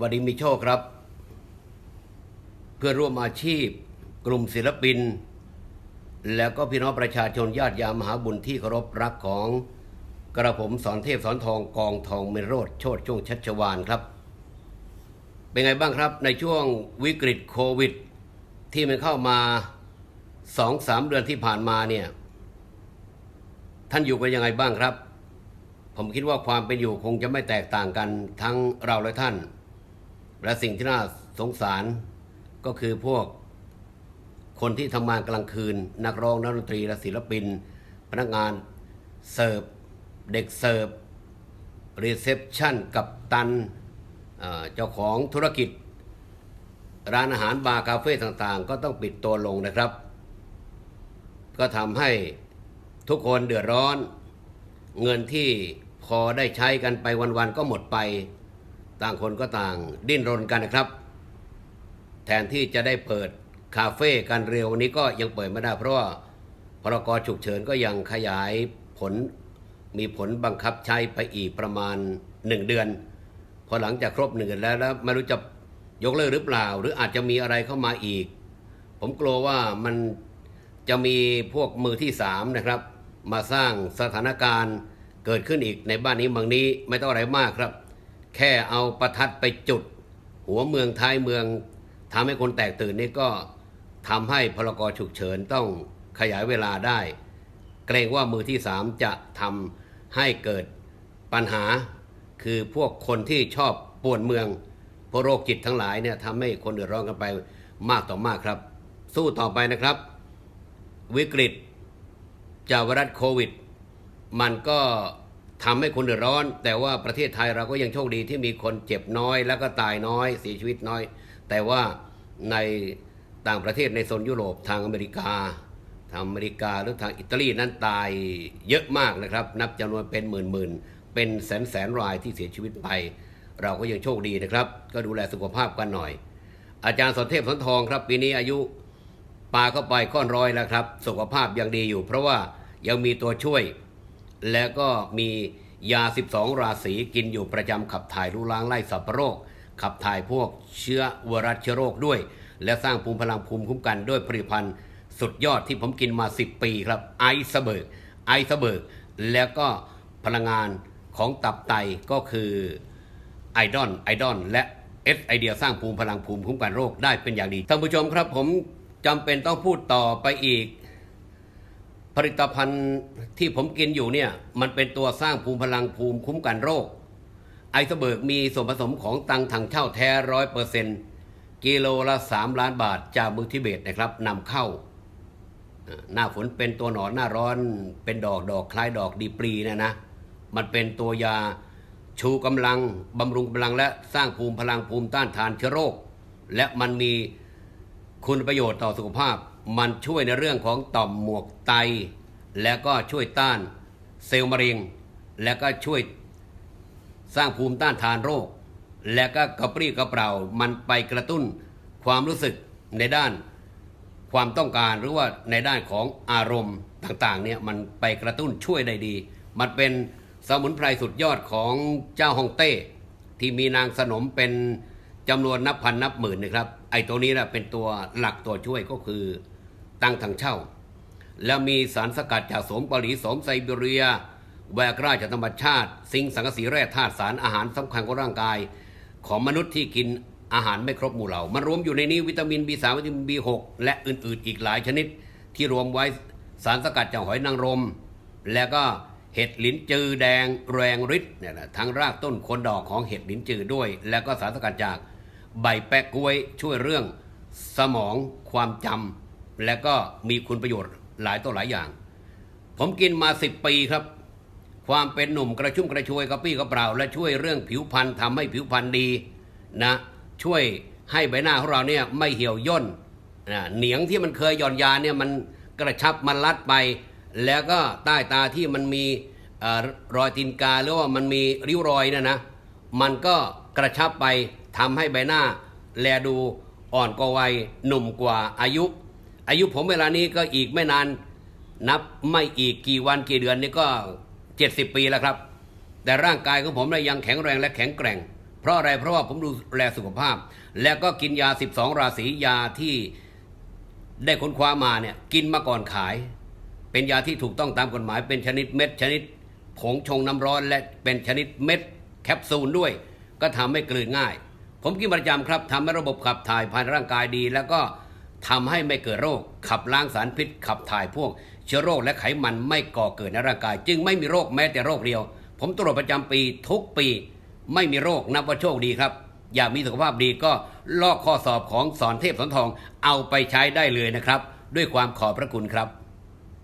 วัสดีมีโชคครับ เพื่อร่วมอาชีพ กลุ่มศิลปิน แล้วก็พี่น้องประชาชนญาติยามหาบุญที่เคารพรักของกระผมสอนเทพสอนทองกองทองเมโรดโชดช่วงชัชวานครับ เป็นไงบ้างครับในช่วงวิกฤตโควิด ที่มันเข้ามาสองสามเดือนที่ผ่านมาเนี่ยท่านอยู่กันยังไงบ้างครับ ผมคิดว่าความเป็นอยู่คงจะไม่แตกต่างกันทั้งเราและท่าน และสิ่งที่น่าสงสารก็คือพวกคนที่ทำงานกลางคืน นักร้องนักดนตรีและศิลปิน พนักงานเสิร์ฟเด็กเสิร์ฟรีเซพชันกับตันเอ่อเจ้าของธุรกิจ ร้านอาหารบาร์คาเฟ่ต่างๆ ก็ต้องปิดตัวลงนะครับ ก็ทำให้ทุกคนเดือดร้อน เงินที่พอได้ใช้กันไปวันๆก็หมดไป ต่างคนก็ต่างดิ้นรนกันนะครับ แทนที่จะได้เปิดคาเฟ่กันเร็ววันนี้ก็ยังเปิดไม่ได้ เพราะว่าพรกฉุกเฉินก็ยังขยายผลมีผลบังคับใช้ไปอีกประมาณหนึ่งเดือน พอหลังจากครบหนึ่งเดือนแล้วแล้วไม่รู้จะยกเลิกหรือเปล่า หรืออาจจะมีอะไรเข้ามาอีก ผมกลัวว่ามันจะมีพวกมือที่สามนะครับ มาสร้างสถานการณ์เกิดขึ้นอีกในบ้านนี้เมืองนี้ไม่ต้องอะไรมากครับ แค่เอาประทัดไปจุด หัวเมืองท้ายเมืองทำให้คนแตกตื่นนี่ก็ทำให้พรกฉุกเฉินต้องขยายเวลาได้ เกรงว่ามือที่สามจะทำให้เกิดปัญหา คือพวกคนที่ชอบป่วนเมืองพวกโรคจิตทั้งหลายเนี่ยทำให้คนเดือดร้อนกันไปมากต่อมากครับ สู้ต่อไปนะครับ วิกฤตจากไวรัสโควิด มันก็ ทำให้คนเดือดร้อน แต่ว่าประเทศไทยเราก็ยังโชคดีที่มีคนเจ็บน้อย แล้วก็ตายน้อยเสียชีวิตน้อย แต่ว่าในต่างประเทศในโซนยุโรปทางอเมริกา ทางอเมริกาหรือทางอิตาลีนั้นตายเยอะมากนะครับ นับจำนวนเป็นหมื่นหมื่นๆเป็นแสนแสนรายที่เสียชีวิตไป เราก็ยังโชคดีนะครับ ก็ดูแลสุขภาพกันหน่อย อาจารย์สนเทพสนทองครับ ปีนี้อายุปาเข้าไปค่อนร้อยแล้วครับ สุขภาพยังดีอยู่ เพราะว่ายังมีตัวช่วย แล้วก็มียา 12 ราศีกินอยู่ประจำขับถ่ายรู้ล้างไล่สัพโรค ขับถ่ายพวกเชื้อไวรัสเชื้อโรคด้วย และสร้างภูมิพลังภูมิคุ้มกันด้วยผลิตภัณฑ์สุดยอดที่ผมกินมา 10 ปีครับไอซ์เบิร์กไอซ์เบิร์กแล้วก็พลังงานของตับไตก็คือไอดอนไอดอนและเอสไอเดียสร้างภูมิพลังภูมิคุ้มกันโรคได้เป็นอย่างดีท่านผู้ชมครับผมจำเป็นต้องพูดต่อไปอีก ผลิตภัณฑ์ที่ผมกินอยู่เนี่ยมันเป็นตัวสร้างภูมิพลังภูมิคุ้มกันโรค ไอซ์เบิร์กมีส่วนผสมของตังถังเช่าแท้ร้อยเปอร์เซ็นต์กิโลละ 3 ล้านบาทจากเมืองทิเบตนะครับนำเข้า หน้าฝนเป็นตัวหนอนหน้าร้อนเป็นดอกดอกคล้ายดอกดีปรีเนะนะ มันเป็นตัวยาชูกำลังบำรุงกำลังและสร้างภูมิพลังภูมิต้านทานเชื้อโรค และมันมีคุณประโยชน์ต่อสุขภาพ มันช่วยในเรื่องของต่อมหมวกไต และก็ช่วยต้านเซลล์มะเร็ง และก็ช่วยสร้างภูมิต้านทานโรค และก็กระปรี้กระเปร่า มันไปกระตุ้นความรู้สึกในด้านความต้องการหรือว่าในด้านของอารมณ์ต่างๆเนี่ยมันไปกระตุ้นช่วยได้ดี มันเป็นสมุนไพรสุดยอดของเจ้าฮองเต้ ที่มีนางสนมเป็นจำนวนนับพันนับหมื่นนะครับ ไอ้ตัวนี้แหละเป็นตัวหลักตัวช่วยก็คือ ตั้งทางเช่า แล้วมีสารสกัดจากสมเกาหลีสมไซบีเรีย แวกราชธรรมชาติ สิงสังกะสีแร่ธาตุสารอาหารสำคัญของร่างกาย ของมนุษย์ที่กินอาหารไม่ครบหมู่เหล่ามันรวมอยู่ในนี้วิตามิน B3 วิตามิน B6 และอื่นๆ อีกหลายชนิด ที่รวมไว้สารสกัดจากหอยนางรม แล้วก็เห็ดลิ้นจือแดงแรงฤทธิ์เนี่ยนะทั้งรากต้นคนดอกของเห็ดลิ้นจือด้วย แล้วก็สารสกัดจากใบแปะกล้วยช่วยเรื่องสมองความจำ และก็มีคุณประโยชน์หลายต่อหลายอย่าง ผมกินมาสิบปีครับ ความเป็นหนุ่มกระชุ่มกระชวยกระปี้กระเปร่า และช่วยเรื่องผิวพรรณทำให้ผิวพรรณดีนะช่วยให้ใบหน้าของเราเนี่ยไม่เหี่ยวย่นนะเหนียงที่มันเคยหย่อนยานเนี่ยมันกระชับมันรัดไป แล้วก็ใต้ตาที่มันมีอรอยตีนกาหรือว่ามันมีริ้วรอยเนะนะมันก็กระชับไปทำให้ใบหน้า แลดูอ่อนกว่าวัยหนุ่มกว่าอายุ อายุผมเวลานี้ก็อีกไม่นาน นับไม่อีกกี่วันกี่เดือนนี่ก็ 70 ปีแล้วครับ แต่ร่างกายของผมเนี่ยยังแข็งแรงและแข็งแกร่ง เพราะอะไรเพราะว่าผมดูแลสุขภาพ แล้วก็กินยา 12 ราศียาที่ได้ค้นคว้ามาเนี่ยกินมาก่อนขาย เป็นยาที่ถูกต้องตามกฎหมาย เป็นชนิดเม็ด ชนิดผงชงน้ำร้อน และเป็นชนิดเม็ดแคปซูลด้วย ก็ทำให้กลืนง่าย ผมกินประจำครับทำให้ระบบขับถ่ายภายในร่างกายดี แล้วก็ ทำให้ไม่เกิดโรค ขับล้างสารพิษ ขับถ่ายพวก เชื้อโรคและไขมันไม่ก่อเกิดในร่างกาย จึงไม่มีโรคแม้แต่โรคเดียว ผมตรวจประจำปีทุกปี ไม่มีโรคนับว่าโชคดีครับ อยากมีสุขภาพดีก็ลอกข้อสอบของสอนเทพสอนทองเอาไปใช้ได้เลยนะครับ ด้วยความขอบพระคุณครับ